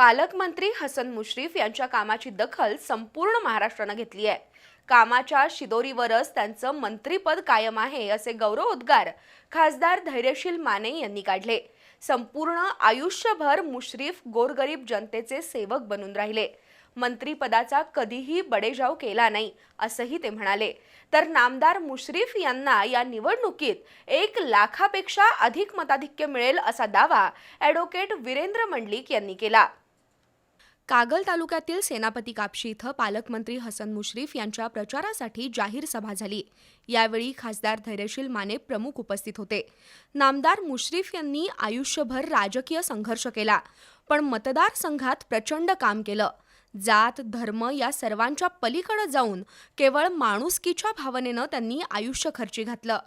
पालकमंत्री हसन मुश्रीफ यांच्या कामाची दखल संपूर्ण महाराष्ट्रानं घेतली आहे. कामाच्या शिदोरीवरच त्यांचं मंत्रीपद कायम आहे असे गौरवोद्गार खासदार धैर्यशील माने यांनी काढले. संपूर्ण आयुष्यभर मुश्रीफ गोरगरीब जनतेचे सेवक बनून राहिले. मंत्रीपदाचा कधीही बडेजाव केला नाही असंही ते म्हणाले. तर नामदार मुश्रीफ यांना या निवडणुकीत एक लाखापेक्षा अधिक मताधिक्य मिळेल असा दावा ॲडव्होकेट वीरेंद्र मंडलिक यांनी केला. कागल तालुक्यातील सेनापती कापशी इथं पालकमंत्री हसन मुश्रीफ यांच्या प्रचारासाठी जाहीर सभा झाली. यावेळी खासदार धैर्यशील माने प्रमुख उपस्थित होते. नामदार मुश्रीफ यांनी आयुष्यभर राजकीय संघर्ष केला पण मतदारसंघात प्रचंड काम केलं. जात धर्म या सर्वांच्या पलीकडे जाऊन केवळ माणुसकीच्या भावनेनं त्यांनी आयुष्य खर्ची घातलं.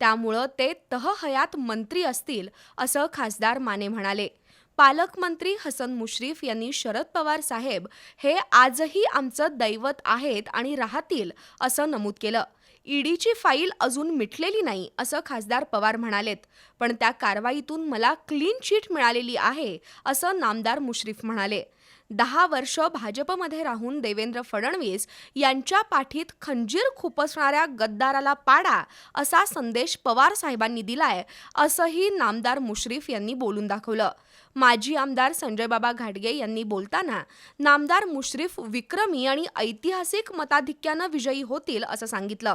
त्यामुळं ते तहहयात मंत्री असतील असं खासदार माने म्हणाले. पालकमंत्री हसन मुश्रीफ यांनी शरद पवार साहेब हे आजही आमचं दैवत आहेत आणि राहतील असं नमूद केलं. ईडीची फाईल अजून मिटलेली नाही असं खासदार पवार म्हणालेत. पण त्या कारवाईतून मला क्लीन चिट मिळालेली आहे असं नामदार मुश्रीफ म्हणाले. दहा वर्ष भाजपमध्ये राहून देवेंद्र फडणवीस यांच्या पाठीत खंजीर खुपसणाऱ्या गद्दाराला पाडा असा संदेश पवार साहेबांनी दिलाय असंही नामदार मुश्रीफ यांनी बोलून दाखवलं. माजी आमदार संजयबाबा घाटगे यांनी बोलताना नामदार मुश्रीफ विक्रमी आणि ऐतिहासिक मताधिक्यानं विजयी होतील असं सांगितलं.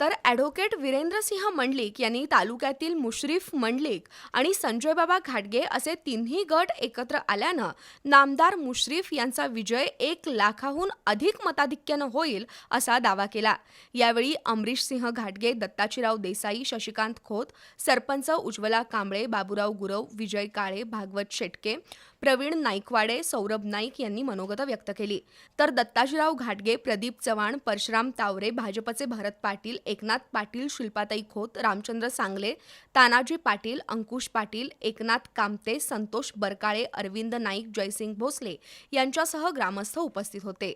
तर ॲडव्होकेट वीरेंद्रसिंह मंडलिक यांनी तालुक्यातील मुश्रीफ मंडलिक आणि संजयबाबा घाटगे असे तिन्ही गट एकत्र आल्यानं नामदार मुश्रीफ यांचा विजय एक लाखाहून अधिक मताधिक्यानं होईल असा दावा केला. यावेळी अमरीश सिंह घाटगे दत्ताजीराव देसाई शशिकांत खोत सरपंच उज्ज्वला कांबळे बाबुराव गुरव विजय काळे भागवत शेटके प्रवीण नाईकवाडे सौरभ नाईक यांनी मनोगत व्यक्त केली. तर दत्ताजीराव घाटगे प्रदीप चव्हाण परशुराम तावरे भाजपचे भरत पाटील एकनाथ पाटील शिल्पाताई खोत रामचंद्र सांगले तानाजी पाटील अंकुश पाटील एकनाथ कामते संतोष बरकाळे अरविंद नाईक जयसिंग भोसले यांच्यासह ग्रामस्थ उपस्थित होते.